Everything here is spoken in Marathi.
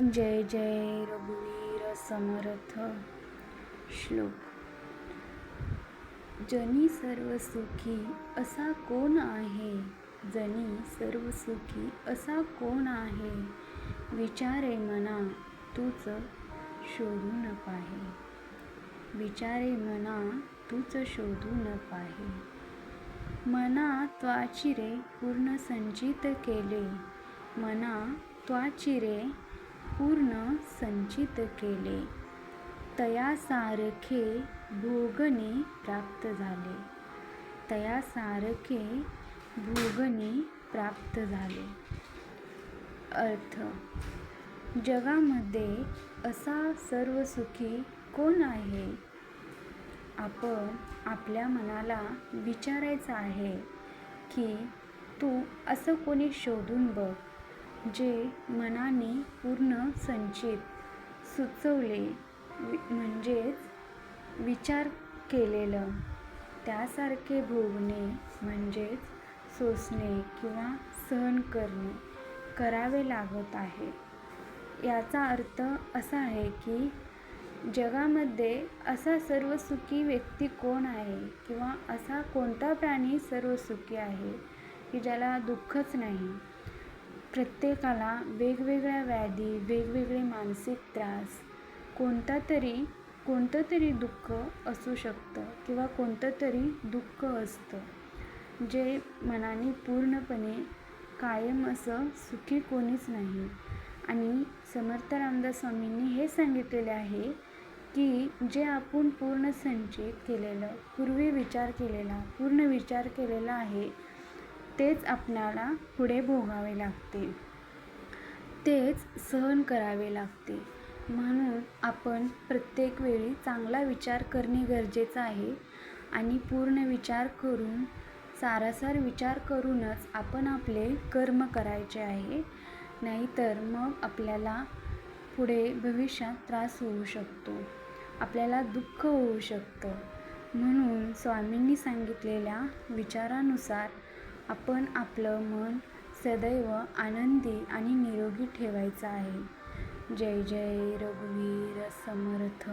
जय जय रघुवीर समर्थ श्लोक. जनी सर्व सुखी असा कोण आहे? जनी सर्व सुखी असा कोण आहे? विचारे मना तूच शोधू न पाहे. विचारे मना तूच शोधू न पाहे. मना त्वाचिरे पूर्ण संचित केले. मना त्वाचिरे पूर्ण संचित केले. तयासारखे भोगने भोगणे प्राप्त झाले. तयासारखे भोगने भोगणे प्राप्त झाले. अर्थ. जगामध्ये असा सर्व सुखी कोण आहे? आपण आपल्या मनाला विचारायचं आहे की तू असं कोणी शोधून बघ. जे मनाने पूर्ण संचित सुचवले वि म्हणजेच विचार केलेलं. त्यासारखे भोगणे म्हणजेच सोसणे किंवा सहन करणे करावे लागत आहे. याचा अर्थ असा आहे की जगामध्ये असा सर्व सुखी व्यक्ती कोण आहे किंवा असा कोणता प्राणी सर्व सुखी आहे की ज्याला दुःखच नाही? प्रत्येकाला वेगवेगळ्या व्याधी वेगवेगळे मानसिक त्रास कोणता तरी कोणतं तरी दुःख असू शकतं किंवा कोणतं तरी दुःख असतं जे मनाने पूर्णपणे कायम असं सुखी कोणीच नाही. आणि समर्थ रामदास स्वामींनी हे सांगितलेले आहे की जे आपण पूर्ण संचित केलेलं पूर्वी विचार केलेला पूर्ण विचार केलेला आहे तेच आपणाला पुढे भोगावे लागते. तेच सहन करावे लागते. म्हणून आपण प्रत्येक वेळी चांगला विचार करणे गरजेचं आहे आणि पूर्ण विचार करून सारासार विचार करूनच आपण आपले कर्म करायचे आहे. नाहीतर मग आपल्याला पुढे भविष्यात त्रास होऊ शकतो. आपल्याला दुःख होऊ शकतं. म्हणून स्वामींनी सांगितलेल्या विचारानुसार आपण आपलं मन सदैव आनंदी आणि निरोगी ठेवायचं आहे. जय जय रघुवीर समर्थ.